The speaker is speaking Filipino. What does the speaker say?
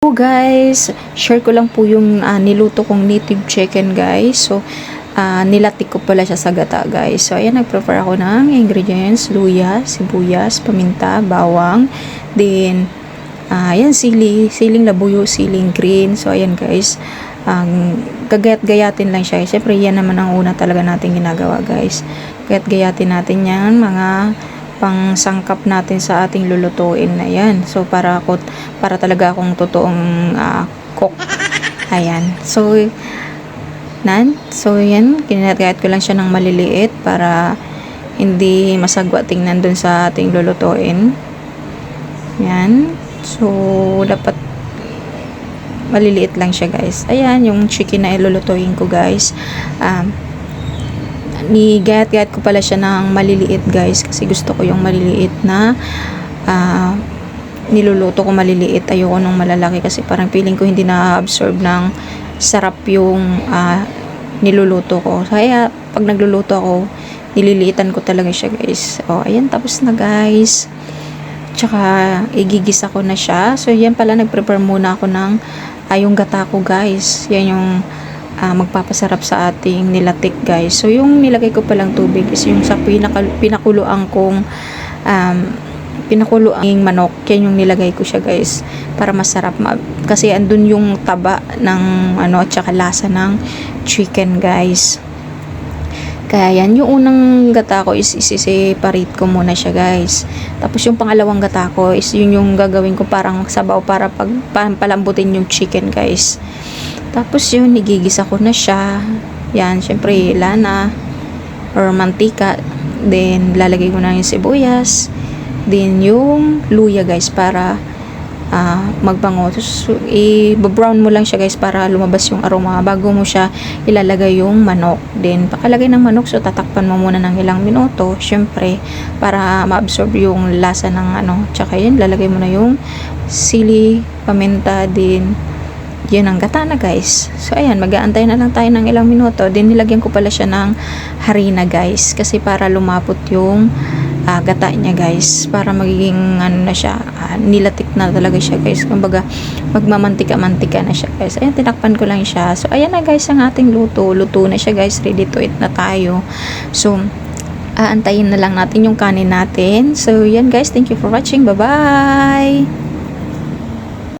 So guys, share ko lang po yung ah, niluto kong native chicken guys. So, ah, nilatik ko pala siya sa gata guys. So, ayan, nag-prepare ako ng ingredients, luya, sibuyas, paminta, bawang, then, ah, ayan, sili, siling labuyo, siling green. So, ayan guys, ang gagayat-gayatin lang siya. Siyempre, yan naman ang una talaga natin ginagawa guys. Gayat-gayatin natin yan, mga pang sangkap natin sa ating lulutuin na yan. So, para ako, para talaga akong totoong ah, cook. Ayan. So, nan. So, yan. Kinagayat ko lang siya ng maliliit para hindi masagwa tingnan dun sa ating lulutuin. Yan. So, dapat maliliit lang siya guys. Ayan, yung chicken na ilulutuin ko guys. Um, ni gayat-gayat ko pala siya ng maliliit guys kasi gusto ko yung maliliit na ah, niluluto ko maliliit. Ayoko nung malalaki kasi parang feeling ko hindi na-absorb ng sarap yung ah, niluluto ko. Kaya pag nagluluto ako nililiitan ko talaga siya guys. Oh ayan tapos na guys. Tsaka igigisa ko na siya. So yan pala nag-prepare muna ako ng ah, yung gata ko guys. Yan yung ah, magpapasarap sa ating nilatik guys. So yung nilagay ko palang tubig is yung sa pinaka, pinakuluan kong um, pinakuluan yung manok. Yan yung nilagay ko siya guys para masarap. Ma- kasi andun yung taba ng ano at saka lasa ng chicken guys. Kaya yan, yung unang gata ko is isi-separate ko muna siya guys. Tapos yung pangalawang gata ko is yun yung gagawin ko parang sabaw para pag pa- palambutin yung chicken guys. Tapos yun, igigisa ko na siya. Yan, syempre lana or mantika. Then, lalagay ko na yung sibuyas. Then, yung luya guys para ah, magbango. So, i-brown mo lang siya guys para lumabas yung aroma bago mo siya ilalagay yung manok. Then, pakalagay ng manok, so tatakpan mo muna ng ilang minuto, syempre, para ma-absorb yung lasa ng ano. Tsaka yun, lalagay mo na yung sili, paminta, din yun ang gata na guys. So ayan, mag-aantay na lang tayo ng ilang minuto. Then nilagyan ko pala siya ng harina guys. Kasi para lumapot yung ah, gata niya guys. Para magiging ano na siya, ah, nilatik na talaga siya guys. Kumbaga, magmamantika-mantika na siya guys. Ayan, tinakpan ko lang siya. So ayan na guys ang ating luto. Luto na siya guys. Ready to eat na tayo. So, aantayin na lang natin yung kanin natin. So, yan guys. Thank you for watching. Bye-bye!